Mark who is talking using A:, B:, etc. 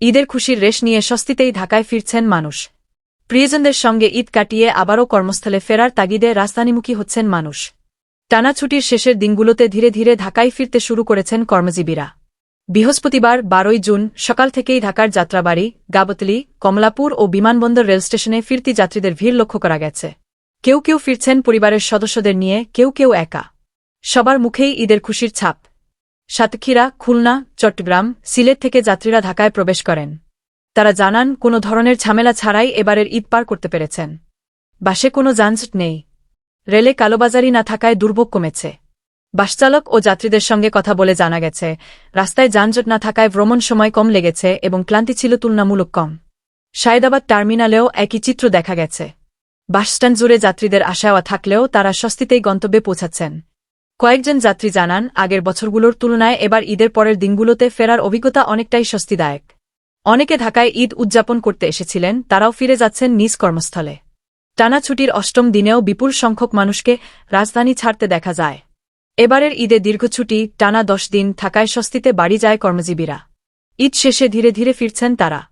A: ঈদের খুশির রেশ নিয়ে স্বস্তিতেই ঢাকায় ফিরছেন মানুষ। প্রিয়জনদের সঙ্গে ঈদ কাটিয়ে আবারও কর্মস্থলে ফেরার তাগিদে রাজধানীমুখী হচ্ছেন মানুষ। টানা ছুটির শেষের দিনগুলোতে ধীরে ধীরে ঢাকায় ফিরতে শুরু করেছেন কর্মজীবীরা। বৃহস্পতিবার বারোই জুন সকাল থেকেই ঢাকার যাত্রাবাড়ি, গাবতলি, কমলাপুর ও বিমানবন্দর রেলস্টেশনে ফিরতি যাত্রীদের ভিড় লক্ষ্য করা গেছে। কেউ কেউ ফিরছেন পরিবারের সদস্যদের নিয়ে, কেউ কেউ একা। সবার মুখেই ঈদের খুশির ছাপ। সাতক্ষীরা, খুলনা, চট্টগ্রাম, সিলেট থেকে যাত্রীরা ঢাকায় প্রবেশ করেন। তারা জানান, কোনো ধরনের ঝামেলা ছাড়াই এবারের ঈদ পার করতে পেরেছেন। বাসে কোনো যানজট নেই। রেলে কালোবাজারি না থাকায় দুর্ভোগ কমেছে। বাসচালক ও যাত্রীদের সঙ্গে কথা বলে জানা গেছে, রাস্তায় যানজট না থাকায় ভ্রমণ সময় কম লেগেছে এবং ক্লান্তি ছিল তুলনামূলক কম। সায়দাবাদ টার্মিনালেও একই চিত্র দেখা গেছে। বাসস্ট্যান্ড জুড়ে যাত্রীদের আশাওয়া থাকলেও তারা স্বস্তিতেই গন্তব্যে পৌঁছাচ্ছেন। কয়েকজন যাত্রী জানান, আগের বছরগুলোর তুলনায় এবার ঈদের পরের দিনগুলোতে ফেরার অভিজ্ঞতা অনেকটাই স্বস্তিদায়ক। অনেকে ঢাকায় ঈদ উদযাপন করতে এসেছিলেন, তারাও ফিরে যাচ্ছেন নিজ কর্মস্থলে। টানা ছুটির অষ্টম দিনেও বিপুল সংখ্যক মানুষকে রাজধানী ছাড়তে দেখা যায়। এবারের ঈদে দীর্ঘ ছুটি, টানা দশ দিন থাকায় স্বস্তিতে বাড়ি যায় কর্মজীবীরা। ঈদ শেষে ধীরে ধীরে ফিরছেন তারা।